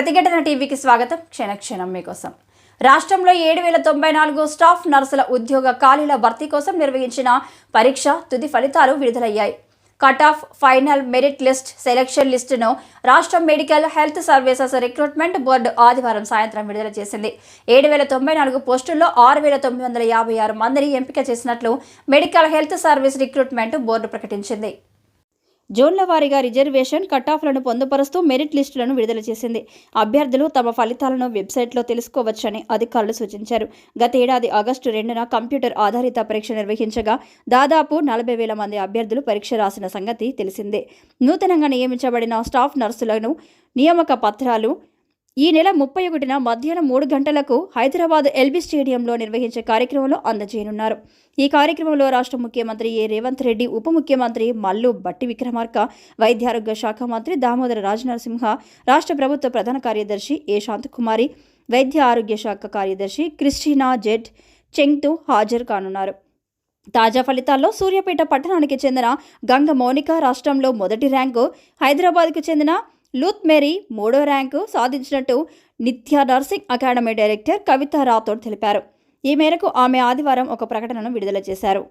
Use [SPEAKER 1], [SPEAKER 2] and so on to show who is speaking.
[SPEAKER 1] ప్రతిఘటన టీవీకి స్వాగతం. క్షణక్షణం మీకోసం. రాష్ట్రంలో ఏడు వేల తొంభై నాలుగు స్టాఫ్ నర్సుల ఉద్యోగ ఖాళీల భర్తీ కోసం నిర్వహించిన పరీక్ష తుది ఫలితాలు విడుదలయ్యాయి. Cut off final merit list selection లిస్టును రాష్ట్ర medical health services recruitment board ఆదివారం సాయంత్రం విడుదల చేసింది. ఏడు వేల తొంభై నాలుగు పోస్టుల్లో ఆరు వేల తొమ్మిది వందల యాభై ఆరు మందిని ఎంపిక చేసినట్లు medical health service recruitment board ప్రకటించింది. జోన్ల వారీగా రిజర్వేషన్ కటాఫ్లను పొందుపరుస్తూ మెరిట్ లిస్టులను విడుదల చేసింది. అభ్యర్థులు తమ ఫలితాలను వెబ్సైట్లో తెలుసుకోవచ్చని అధికారులు సూచించారు. గత ఏడాది ఆగస్టు రెండున కంప్యూటర్ ఆధారిత పరీక్ష నిర్వహించగా దాదాపు నలభై వేల మంది అభ్యర్థులు పరీక్ష రాసిన సంగతి తెలిసిందే. నూతనంగా నియమించబడిన స్టాఫ్ నర్సులను నియామక పత్రాలు ఈ నెల ముప్పై ఒకటిన మధ్యాహ్నం మూడు గంటలకు హైదరాబాద్ ఎల్బీ స్టేడియంలో నిర్వహించే కార్యక్రమంలో అందజేయనున్నారు. ఈ కార్యక్రమంలో రాష్ట్ర ముఖ్యమంత్రి ఏ. రేవంత్ రెడ్డి ఉప ముఖ్యమంత్రి మల్లు బట్టి విక్రమార్క వైద్యారోగ్య శాఖ మంత్రి దామోదర రాజనరసింహ రాష్ట్ర ప్రభుత్వ ప్రధాన కార్యదర్శి ఏ. శాంతకుమారి వైద్య ఆరోగ్య శాఖ కార్యదర్శి క్రిస్టినా జెడ్ చెంగ్తు హాజరు కానున్నారు. తాజా ఫలితాల్లో సూర్యాపేట పట్టణానికి చెందిన గంగ మౌనిక రాష్ట్రంలో మొదటి ర్యాంకు హైదరాబాద్కు చెందిన లూత్ మేరీ మూడో rank సాధించినట్టు Nitya nursing academy director Kavitha Rathod తెలిపారు. ఈ మేరకు ఆమె ఆదివారం ఒక ప్రకటనను విడుదల చేశారు.